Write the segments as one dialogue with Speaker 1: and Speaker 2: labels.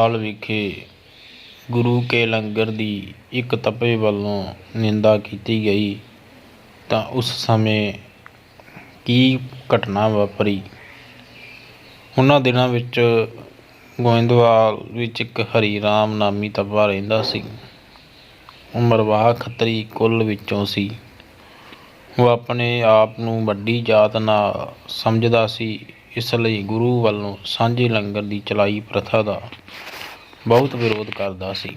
Speaker 1: ਹਾਲ ਵਿਖੇ ਗੁਰੂ ਕੇ ਲੰਗਰ ਦੀ ਇੱਕ ਤਪੇ ਵੱਲੋਂ ਨਿੰਦਾ ਕੀਤੀ ਗਈ, ਤਾਂ ਉਸ ਸਮੇਂ ਕੀ ਘਟਨਾ ਵਾਪਰੀ? ਉਹਨਾਂ ਦਿਨਾਂ ਵਿੱਚ ਗੋਇੰਦਵਾਲ ਵਿੱਚ ਇੱਕ ਹਰੀ ਰਾਮ ਨਾਮੀ ਤਪਾ ਰਹਿੰਦਾ ਸੀ। ਉਹ ਮਰਵਾਹਾ ਖੱਤਰੀ ਕੁਲ ਵਿੱਚੋਂ ਸੀ। ਉਹ ਆਪਣੇ ਆਪ ਨੂੰ ਵੱਡੀ ਜਾਤ ਨਾਲ ਸਮਝਦਾ ਸੀ। ਇਸ ਲਈ ਗੁਰੂ ਵੱਲੋਂ ਸਾਂਝੇ ਲੰਗਰ ਦੀ ਚਲਾਈ ਪ੍ਰਥਾ ਦਾ ਬਹੁਤ ਵਿਰੋਧ ਕਰਦਾ ਸੀ।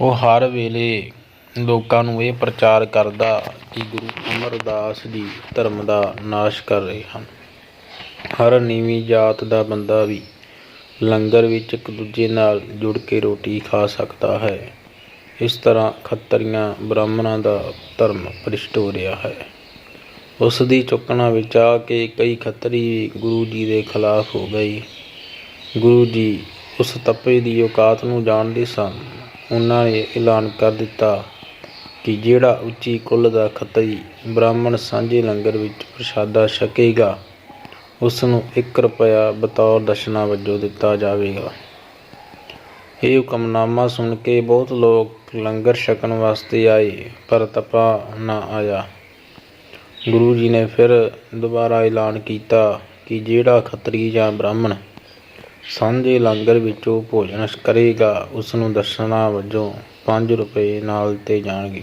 Speaker 1: ਉਹ ਹਰ ਵੇਲੇ ਲੋਕਾਂ ਨੂੰ ਇਹ ਪ੍ਰਚਾਰ ਕਰਦਾ ਕਿ ਗੁਰੂ ਅਮਰਦਾਸ ਜੀ ਧਰਮ ਦਾ ਨਾਸ਼ ਕਰ ਰਹੇ ਹਨ। ਹਰ ਨੀਵੀਂ ਜਾਤ ਦਾ ਬੰਦਾ ਵੀ ਲੰਗਰ ਵਿੱਚ ਇੱਕ ਦੂਜੇ ਨਾਲ ਜੁੜ ਕੇ ਰੋਟੀ ਖਾ ਸਕਦਾ ਹੈ। ਇਸ ਤਰ੍ਹਾਂ ਖੱਤਰੀਆਂ ਬ੍ਰਾਹਮਣਾਂ ਦਾ ਧਰਮ ਭ੍ਰਿਸ਼ਟ ਹੋ ਰਿਹਾ ਹੈ। ਉਸ ਦੀ ਚੁੱਕਣਾ ਵਿੱਚ ਆ ਕੇ ਕਈ ਖੱਤਰੀ ਗੁਰੂ ਜੀ ਦੇ ਖਿਲਾਫ ਹੋ ਗਏ ਗੁਰੂ ਜੀ ਉਸ ਤਪੇ ਦੀ ਔਕਾਤ ਨੂੰ ਜਾਣਦੇ ਸਨ। ਉਹਨਾਂ ਨੇ ਐਲਾਨ ਕਰ ਦਿੱਤਾ ਕਿ ਜਿਹੜਾ ਉੱਚੀ ਕੁੱਲ ਦਾ ਖੱਤਰੀ ਬ੍ਰਾਹਮਣ ਸਾਂਝੇ ਲੰਗਰ ਵਿੱਚ ਪ੍ਰਸ਼ਾਦਾ ਛਕੇਗਾ ਉਸ ਨੂੰ 1 ਰੁਪਇਆ ਬਤੌਰ ਦਸ਼ਨਾ ਵਜੋਂ ਦਿੱਤਾ ਜਾਵੇਗਾ। ਇਹ ਹੁਕਮਨਾਮਾ ਸੁਣ ਕੇ ਬਹੁਤ ਲੋਕ ਲੰਗਰ ਛਕਣ ਵਾਸਤੇ ਆਏ, ਪਰ ਤਪਾ ਨਾ ਆਇਆ। ਗੁਰੂ ਜੀ ਨੇ ਫਿਰ ਦੁਬਾਰਾ ਐਲਾਨ ਕੀਤਾ ਕਿ ਜਿਹੜਾ ਖੱਤਰੀ ਜਾਂ ਬ੍ਰਾਹਮਣ ਸਾਂਝੇ ਲੰਗਰ ਵਿੱਚੋਂ ਭੋਜਨ ਕਰੇਗਾ ਉਸ ਨੂੰ ਦਸ਼ਨਾ ਵਜੋਂ 5 ਰੁਪਏ ਨਾਲ ਦਿੱਤੇ ਜਾਣਗੇ।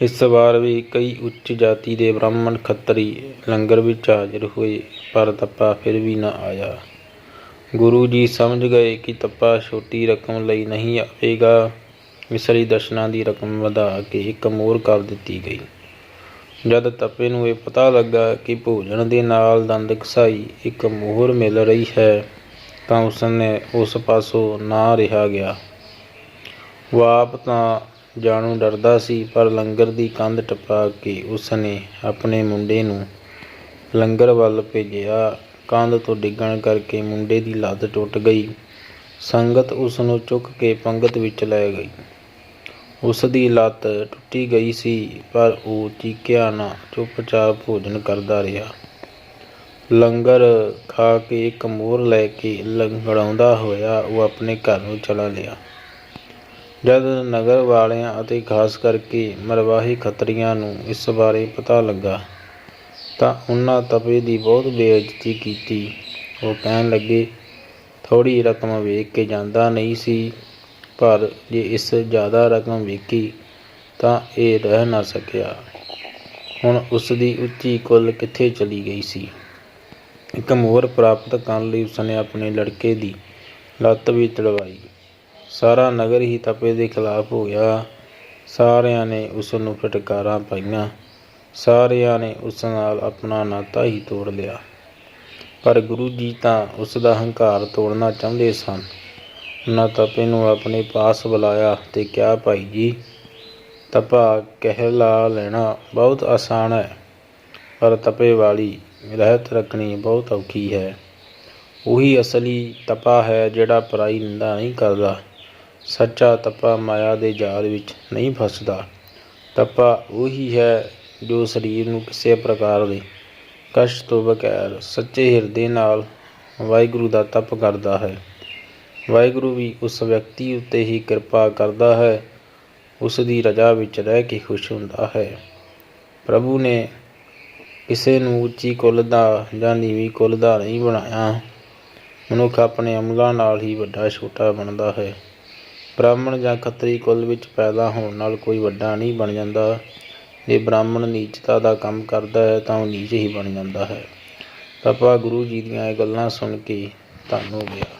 Speaker 1: ਇਸ ਵਾਰ ਵੀ ਕਈ ਉੱਚ ਜਾਤੀ ਦੇ ਬ੍ਰਾਹਮਣ ਖੱਤਰੀ ਲੰਗਰ ਵਿੱਚ ਹਾਜ਼ਰ ਹੋਏ, ਪਰ ਤੱਪਾ ਫਿਰ ਵੀ ਨਾ ਆਇਆ। ਗੁਰੂ ਜੀ ਸਮਝ ਗਏ ਕਿ ਤੱਪਾ ਛੋਟੀ ਰਕਮ ਲਈ ਨਹੀਂ ਆਵੇਗਾ। ਇਸ ਲਈ ਦਰਸ਼ਨਾਂ ਦੀ ਰਕਮ ਵਧਾ ਕੇ ਇੱਕ ਮੋਰ ਕਰ ਦਿੱਤੀ ਗਈ। ਜਦ ਤਪੇ ਨੂੰ ਇਹ ਪਤਾ ਲੱਗਾ ਕਿ ਭੋਜਨ ਦੇ ਨਾਲ ਦੰਦ ਕਸਾਈ ਇੱਕ ਮੋਹਰ ਮਿਲ ਰਹੀ ਹੈ, ਤਾਂ ਉਸਨੇ ਉਸ ਪਾਸੋਂ ਨਾ ਰਿਹਾ ਗਿਆ। ਉਹ ਤਾਂ ਜਾਣੂ ਡਰਦਾ ਸੀ, ਪਰ ਲੰਗਰ ਦੀ ਕੰਧ ਟਪਾ ਕੇ ਉਸਨੇ ਆਪਣੇ ਮੁੰਡੇ ਨੂੰ ਲੰਗਰ ਵੱਲ ਭੇਜਿਆ। ਕੰਧ ਤੋਂ ਡਿੱਗਣ ਕਰਕੇ ਮੁੰਡੇ ਦੀ ਲੱਤ ਟੁੱਟ ਗਈ। ਸੰਗਤ ਉਸ ਨੂੰ ਚੁੱਕ ਕੇ ਪੰਗਤ ਵਿੱਚ ਲੈ ਗਈ। ਉਸ ਦੀ ਲੱਤ ਟੁੱਟੀ ਗਈ ਸੀ, ਪਰ ਉਹ ਚੀਕਿਆ ਨਾ, ਚੁੱਪਚਾਪ ਭੋਜਨ ਕਰਦਾ ਰਿਹਾ। ਲੰਗਰ ਖਾ ਕੇ ਇੱਕ ਮੋਹਰ ਲੈ ਕੇ ਲੰਗੜਾਉਂਦਾ ਹੋਇਆ ਉਹ ਆਪਣੇ ਘਰ ਨੂੰ ਚਲਾ ਲਿਆ ਜਦ ਨਗਰ ਵਾਲਿਆਂ ਅਤੇ ਖਾਸ ਕਰਕੇ ਮਰਵਾਹੀ ਖੱਤਰੀਆਂ ਨੂੰ ਇਸ ਬਾਰੇ ਪਤਾ ਲੱਗਾ, ਤਾਂ ਉਹਨਾਂ ਤਪੇ ਦੀ ਬਹੁਤ ਬੇਇੱਜ਼ਤੀ ਕੀਤੀ। ਉਹ ਕਹਿਣ ਲੱਗੇ ਥੋੜੀ ਰਕਮ ਵੇਖ ਕੇ ਜਾਂਦਾ ਨਹੀਂ ਸੀ ਪਰ ਜੇ ਇਸ ਜ਼ਿਆਦਾ ਰਕਮ ਵੇਖੀ ਤਾਂ ਇਹ ਰਹਿ ਨਾ ਸਕਿਆ। ਹੁਣ ਉਸ ਦੀ ਉੱਚੀ ਕੁੱਲ ਕਿੱਥੇ ਚਲੀ ਗਈ ਸੀ? ਇੱਕ ਮੋਹਰ ਪ੍ਰਾਪਤ ਕਰਨ ਲਈ ਉਸਨੇ ਆਪਣੇ ਲੜਕੇ ਦੀ ਲੱਤ ਵੀ ਤੜਵਾਈ। ਸਾਰਾ ਨਗਰ ਹੀ ਤਪੇ ਦੇ ਖਿਲਾਫ ਹੋ ਗਿਆ। ਸਾਰਿਆਂ ਨੇ ਉਸ ਨੂੰ ਫਟਕਾਰਾਂ ਪਾਈਆਂ। ਸਾਰਿਆਂ ਨੇ ਉਸ ਨਾਲ ਆਪਣਾ ਨਾਤਾ ਹੀ ਤੋੜ ਲਿਆ। ਪਰ ਗੁਰੂ ਜੀ ਤਾਂ ਉਸ ਦਾ ਹੰਕਾਰ ਤੋੜਨਾ ਚਾਹੁੰਦੇ ਸਨ। ਉਹਨਾਂ ਤਪੇ ਨੂੰ ਆਪਣੇ ਪਾਸ ਬੁਲਾਇਆ ਤੇ ਕਿਹਾ, ਭਾਈ ਜੀ, ਤਪਾ ਕਹਿ ਲਾ ਲੈਣਾ ਬਹੁਤ ਆਸਾਨ ਹੈ, ਪਰ ਤਪੇ ਵਾਲੀ ਰਹਿਤ ਰੱਖਣੀ ਬਹੁਤ ਔਖੀ ਹੈ। ਉਹੀ ਅਸਲੀ ਤਪਾ ਹੈ ਜਿਹੜਾ ਪਰਾਈ ਨਿੰਦਾ ਨਹੀਂ ਕਰਦਾ। ਸੱਚਾ ਤਪਾ ਮਾਇਆ ਦੇ ਜਾਲ ਵਿੱਚ ਨਹੀਂ ਫਸਦਾ। ਤਪਾ ਉਹੀ ਹੈ ਜੋ ਸਰੀਰ ਨੂੰ ਕਿਸੇ ਪ੍ਰਕਾਰ ਦੇ ਕਸ਼ਟ ਤੋਂ ਬਗੈਰ ਸੱਚੇ ਹਿਰਦੇ ਨਾਲ ਵਾਹਿਗੁਰੂ ਦਾ ਤਪ ਕਰਦਾ ਹੈ। ਵਾਹਿਗੁਰੂ ਵੀ ਉਸ ਵਿਅਕਤੀ ਉੱਤੇ ਹੀ ਕਿਰਪਾ ਕਰਦਾ ਹੈ। ਉਸ ਦੀ ਰਜਾ ਵਿੱਚ ਰਹਿ ਕੇ ਖੁਸ਼ ਹੁੰਦਾ ਹੈ। ਪ੍ਰਭੂ ਨੇ ਕਿਸੇ ਨੂੰ ਉੱਚੀ ਕੁੱਲ ਦਾ ਜਾਂ ਨੀਵੀਂ ਕੁੱਲ ਦਾ ਨਹੀਂ ਬਣਾਇਆ। ਮਨੁੱਖ ਆਪਣੇ ਅਮਲਾਂ ਨਾਲ ਹੀ ਵੱਡਾ, ਛੋਟਾ ਬਣਦਾ ਹੈ। ਬ੍ਰਾਹਮਣ ਜਾਂ ਖੱਤਰੀ ਕੁੱਲ ਵਿੱਚ ਪੈਦਾ ਹੋਣ ਨਾਲ ਕੋਈ ਵੱਡਾ ਨਹੀਂ ਬਣ ਜਾਂਦਾ। ਜੇ ਬ੍ਰਾਹਮਣ ਨੀਚਤਾ ਦਾ ਕੰਮ ਕਰਦਾ ਹੈ ਤਾਂ ਉਹ ਨੀਚ ਹੀ ਬਣ ਜਾਂਦਾ ਹੈ। ਤਪਾ ਗੁਰੂ ਜੀ ਦੀਆਂ ਇਹ ਗੱਲਾਂ ਸੁਣ ਕੇ ਧੰਨ ਹੋ ਗਿਆ।